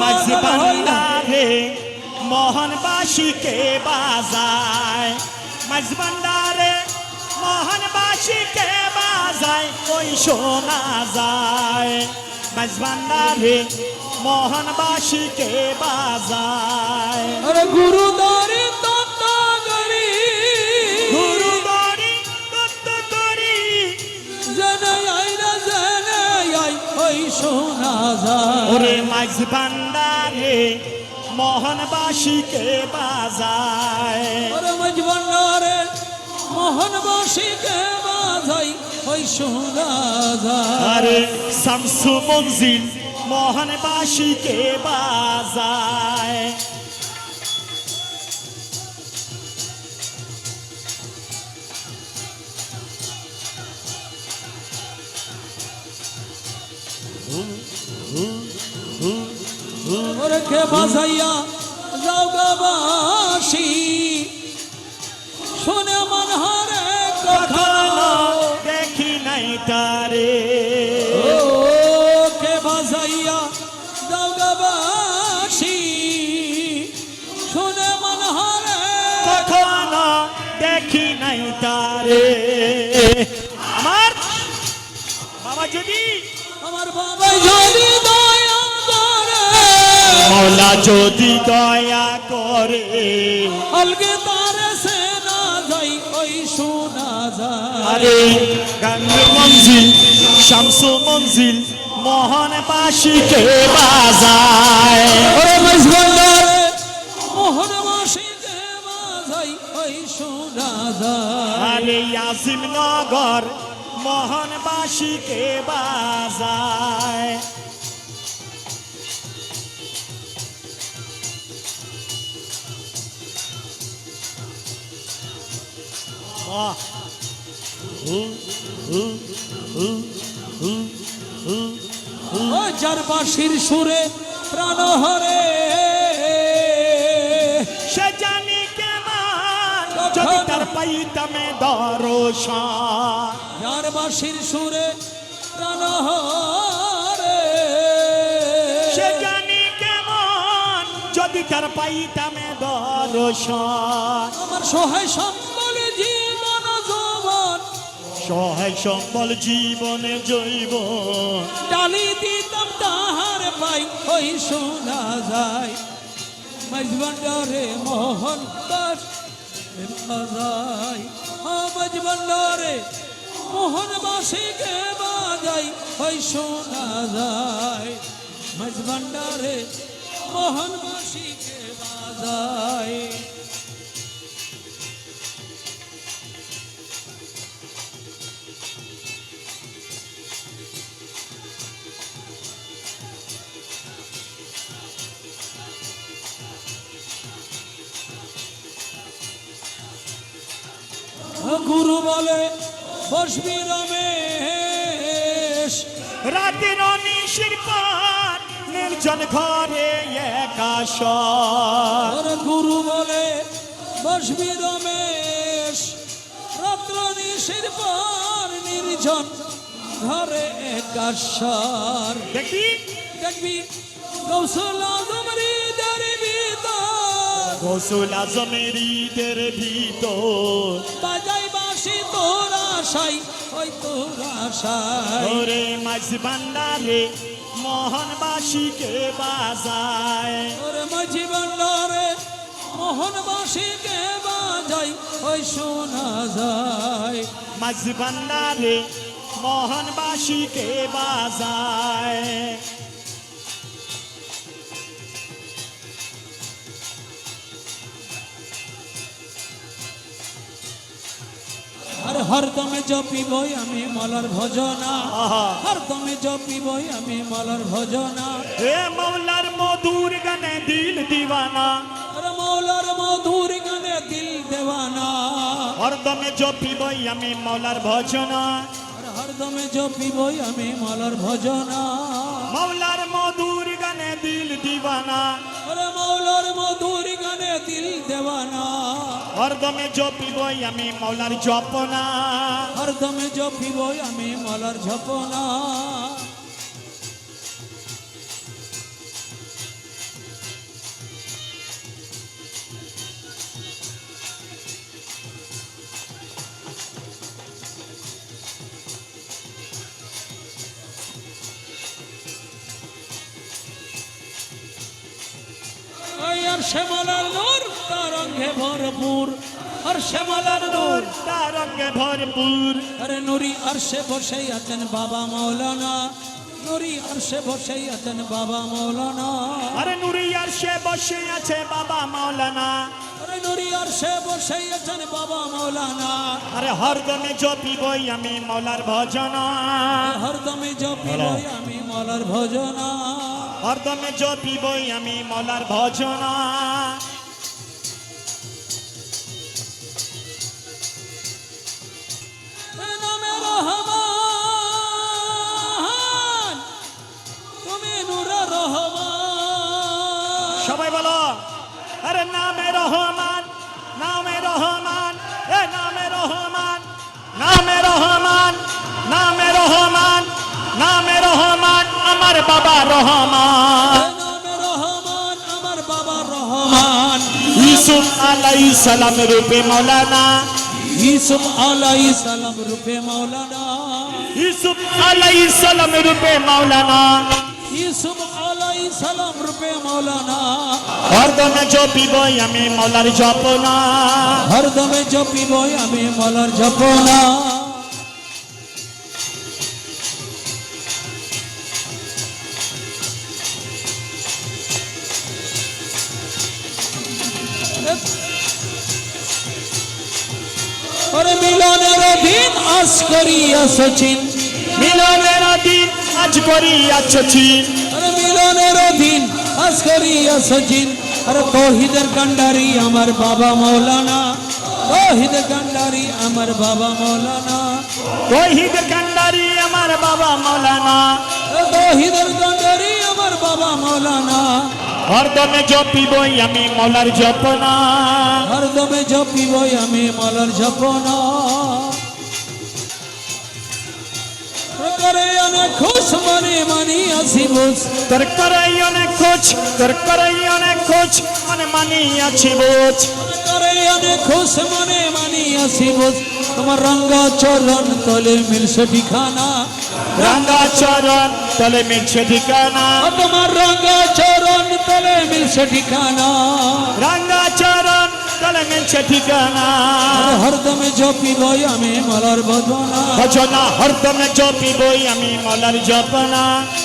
ভান্ডারে মোহনবাসীকে বাজায়। মাঝ ভান্ডারে মোহনবাসীকে বাজায়, ওই শোনা যায়। মাঝ ভান্ডারে মোহনবাসীকে বাজায়। গুরুদারি। ওরে মাঝ ভান্ডারে মোহনবাসীকে বাজায়। ওরে মাঝ ভান্ডারে মোহনবাসীকে বাজাই ওই শোনা যায়। আরে শামসু মঞ্জিল মোহনবাসীকে বাজায়। কে বাজাইয়া যাও গাবাসি শুনে মন হারে কখনো দেখি নাই তারে। কে বাজাইয়া যাও গাবাসি শুনে মন হারে কখনো দেখি নাই তারে। আমার বাবা যদি আমার বাবা মৌলা যদি দয়া করে। অলগে তারে সে না যাই ওই শোনা যায়। আরে গঙ্গ মঞ্জিল শামসু মঞ্জিল মোহনবাসীকে বাজায়। ওরে মজবন্দারে মোহন মাসিকে বাজাই ওই শোনা যায়। আরে ইয়াসিম নগর মোহনবাসীকে বাজায়। যার সুরে প্রাণ হরে। সে জানি কেমন? যদি তার পাইতামে দর্শন। যার বাঁশির সুরে প্রাণ হরে। সে জানি কেমন? যদি তার পাইতামে দর্শন। আমার সহায় যৌবন সহায় সম্বল জীবনে জৈব। ডালি দিতাম তাহার পাই, ওই শোনা যায়। মজবন্ডরে মোহন দাস বাজাই মজবন্ডরে মোহন বাসিকে বাজাই ওই শোনা যায়। মজবন্ডরে মোহন বাসিকে বাজাই গুরু বলে বসবি রমেশ। রাতের অনিশির পর নির্জন ঘরে একাশ গুরু বলে বসবি রমেশ। রাত্র নিশির পর নির্জন ঘরে একাশর দেখি দেখবি? কৌশল ভিতর। গোসল আজমের ভিতর। বাসি তোর আশাই ওই তোর আশাই ওরে মাঝ ভান্ডারে মোহনবাসীকে বাজায়। ওরে মাঝি বন্ডারে মোহন বাসিকে বাজাই ওই শোনা যায়। মাঝ ভান্ডারে মোহনবাসীকে বাজায়। হরদমে জপিবই আমি মলার ভজনা। হরদমে জপিবই আমি মলার ভজনা। হে মৌলার মধুর গানে দিল দিওয়ানা মৌলার মধুর গানে দিল দেওয়ানা। হরদমে জপিবই আমি মৌলার ভজনা। হরদমে জপিবই আমি মলার ভজনা। মৌলার হরদমে জপিব আমি মলার জপনা হরদমে জপিব আমি মলার জপনা শ্যামলাল তার অঙ্গে ভরপুর আর শ্যামলার নূর নূর। তার রঙে ভরপুর। আরে নুরি আরশে বসেই আছেন বাবা মৌলানা। নুরি আরশে বসেই আছেন বাবা মৌলানা। আরে নুরি আর সে বসে আছে বাবা মাওলানা আরে নুরি আরশে বসেই আছেন বাবা মৌলানা। আরে হরদমে জপিবই আমি মৌলার ভজনা। হরদমে জপিবই আমি মলার ভজনা। হরদমে জপিবই আমি মৌলার ভজনা। রহমান। সবাই বলো আরে নামে রহমান নামে রহমান এ নামে রহমান নামে রহমান নামে রহমান নামে রহমান আমার বাবা রহমান। এ নামে রহমান আমার বাবা রহমান। ইউসুফ আলাইহিস সালাম রূপে মৌলানা ইসুফ আলাইহিস সালাম রূপে মাওলানা। ইউসুফ আলাইহিস সালাম রূপে মৌলানা ইসুফ আলাইহিস সালাম রূপে মাওলানা হরদমে জপিবই আমি মৌলার জপনা। হরদমে জপিবই আমি মলার জপনা। মিলনের দিন আস করিয়া সচিন। মিলনের আজ করিয়াছি আরে মিলনের দিন আস করিয়া সচিন। আর তৌহিদের কান্ডারি আমার বাবা মৌলানা। তৌহিদের কান্ডারি আমার বাবা মৌলানা। তহিদ কান্ডারি আমার বাবা মৌলানা। আরে তৌহিদের কান্ডারি আমার বাবা মৌলানা। হরদমে জপিবই আমি মলার জপনা। হরদমে জপিবই আমি মলার জপনা। করে অনেক খুশ মনে মানি আসি বুঝ। তোর করাই অনেক খোঁজ তোর করাই অনেক খোঁজ মানে মানি আছি বোঝ। করে অনেক খুশ মনে মানি আসি বুঝ। তোমার রঙ্গা চরণ তলে মিলছে ঠিকানা। রাঙ্গা চরণ তলে মিলছে ঠিকানা। তোমার রঙ্গা চরণ তলে মিলছে ঠিকানা। রাঙ্গা চরণ তলে মিলছে ঠিকানা। হরদমে জপিবই আমি মলার ভজনা ভজনা হরদমে জপিবই আমি মলার জপনা।